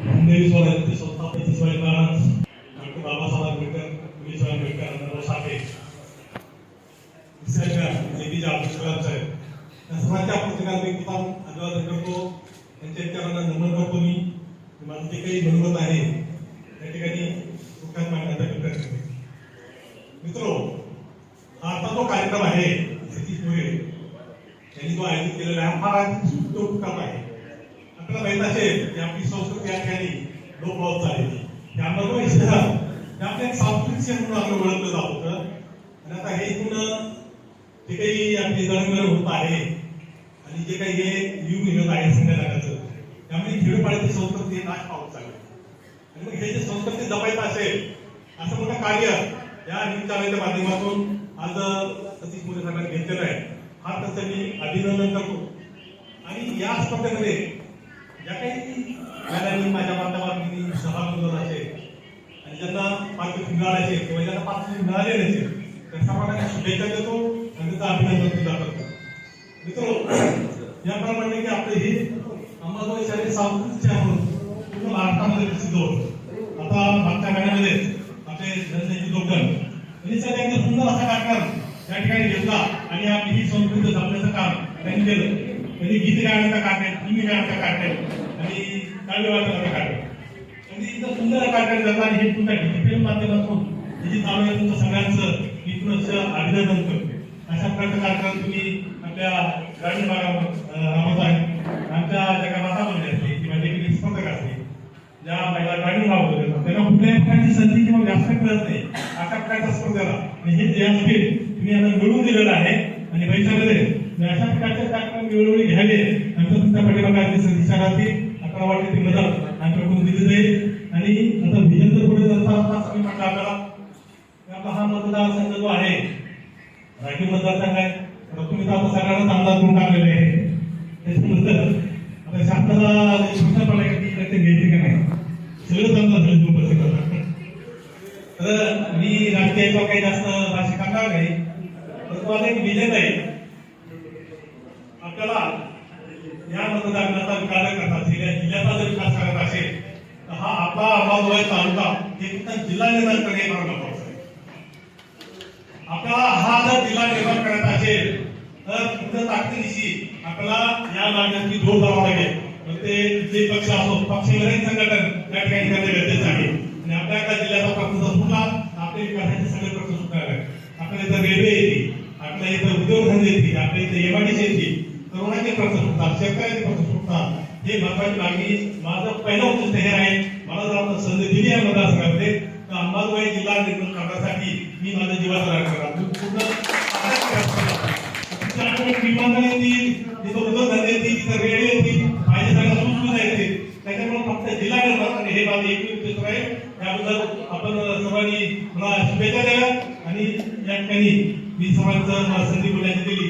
हिंदवी स्वराज्याचे संस्थापक महाराज डॉक्टर बाबासाहेब आंबेडकर मुली साहेब आंबेडकर अण्णाराव साठे निसर्ग ए अब्दुल कलाम साहेब या सर्वांच्या पुस्तकात मी अभिवादन करतो त्यांच्या विचारांना नमन करतो मी माझं जे काही मनोगत आहे त्या ठिकाणी दुःखात मांडण्याचा मी प्रयत्न मित्रो हा आता जो कार्यक्रम आहे सतीश मोरे यांनी जो आयोजित केलेला आहे हा फार आहे. आपल्याला माहीत असेल की आपली संस्कृती या ठिकाणी लोप होत झालेली. त्यामुळे शहर हे आपलं एक सांस्कृतिक शहर म्हणून आपलं ओळखलं जात. होतं आणि आता हे इथून जे काही आपली जळमळ होत आहे आणि जे काही हे युग निघत आहे संध्याकाळचं त्यामुळे खेडोपाड्याची संस्कृती नाश पावत चालली. आणि मग हे जे संस्कृती जपायचं असेल असं मोठं कार्य या निमित्ताच्या माध्यमातून आज सतीश मोदी साहेबांनी घेतलेलं आहे. हा त्याचं मी अभिनंदन करतो. आणि या स्पर्धेमध्ये ज्या काही मॅडमनी माझ्या माध्यमातून सहभाग नोंदवला असेल आणि ज्यांना पात्र मिळाले असेल किंवा ज्यांना पात्र मिळाले नसेल त्या सर्वांना शुभेच्छा देतो आणि त्याचं अभिनंदन सुद्धा करतो. मित्र याप्रमाणे की आपलं हे अंबाजोगाई शहरी सांस्कृतिक म्हणून पूर्ण भारतामध्ये प्रसिद्ध होतं. आता मागच्या महिन्यामध्ये आपले धनंजयजी लोकल यांनी सगळ्या सुंदर असा कार्यक्रम या ठिकाणी घेतला आणि आपली ही संस्कृती जपण्याचं काम त्यांनी केलं. त्यांनी गीत गाण्याचा कार्यक्रम टीव्ही गाण्याचा कार्यक्रम आणि काव्य वाचनाचा कार्यक्रम म्हणजे इथं सुंदर कार्यक्रम झाला आणि हे तुमच्या डिजिटल माध्यमातून त्याची चालू आहे तुमचं सगळ्यांचं मी पुनश्च अभिनंदन करतो. अशा प्रकारचा कार्यक्रम तुम्ही आपल्या ग्रामीण भागावर राबवत आहे. आमच्या ज्या काही वातावरण असते किंवा जे काही स्पर्धक असते ज्या महिला ग्रामीण भागामध्ये येतात, त्यांना कुठल्याही प्रकारची संधी किंवा व्यासपीठ मिळत नाही. अशा प्रकारच्या स्पर्धेला आणि हे व्यासपीठ तुम्ही यांना मिळवून दिलेलं आहे आणि भविष्यामध्ये अशा प्रकारचे कार्यक्रम वेळोवेळी घ्यावे आमच्या सुद्धा पाठीमागे दिशा राहते. आपल्याला वाटते ती मदत आमच्याकडून दिली जाईल. आणि आता विजन जर पुढे जाता आता सगळी म्हटलं आपल्याला हा मतदारसंघ जो आहे राखीव मतदारसंघ आहे तुम्ही तर आता सगळ्यांनाच आमदार करून टाकलेले आहे. त्याच्यानंतर आता शासनाला सूचना पडल्या की इकडे घ्यायचे का नाही? सगळंच आमदार झाले दोन वर्ष तर मी राजकीय काही जास्त भाषा करणार नाही परंतु माझा एक विजन आहे. आपल्याला या मतदारसंघाचा विकास करत जिल्ह्याचा जर विकास करत असेल तर हा आपला आवाज अंबाजोगाई तालुका हे फक्त जिल्हा निर्माण करणे फार महत्वाचं आहे. आपला हा जर जिल्हा निर्माण करत असेल तर तुमच्या ताकदीशी आपल्याला या मागण्यांची जोर द्यावा लागेल. ते जे पक्ष असो पक्षविरहित संघटन या ठिकाणी करणे गरजेचं आहे. आणि आपल्या एका जिल्ह्याचा प्रश्न जर सुटला आपले विकासाचे सगळे प्रश्न सुटणार आहेत. आपल्या इथं रेल्वे येते आपल्या इथं उद्योगधंदे येतील आपल्या इथं एमआयडीसी येतील तरुणाचे प्रश्न सुटतात शेतकऱ्याचे प्रश्न सुटतात. हे महत्वाची मागणी माझं पहिलं उद्दिष्ट हे आहे मला जर आपण संधी दिली आहे मतदारसंघामध्ये तर अंबाजोगाई जिल्हा निर्माण करण्यासाठी मी माझा जीवाचा राग करणार. पूर्ण विमानं येतील तिथं उद्योगधंदे येतील तिथं रेल्वे येतील पाहिजे सगळ्या सुखसुविधा येतील त्याच्यामुळे फक्त जिल्हा निर्माण आणि हे माझं एक उद्दिष्ट आहे. त्याबद्दल आपण सर्वांनी मला शुभेच्छा द्या. आणि या ठिकाणी मी सर्वांचं मला संधी बोलण्याची दिली.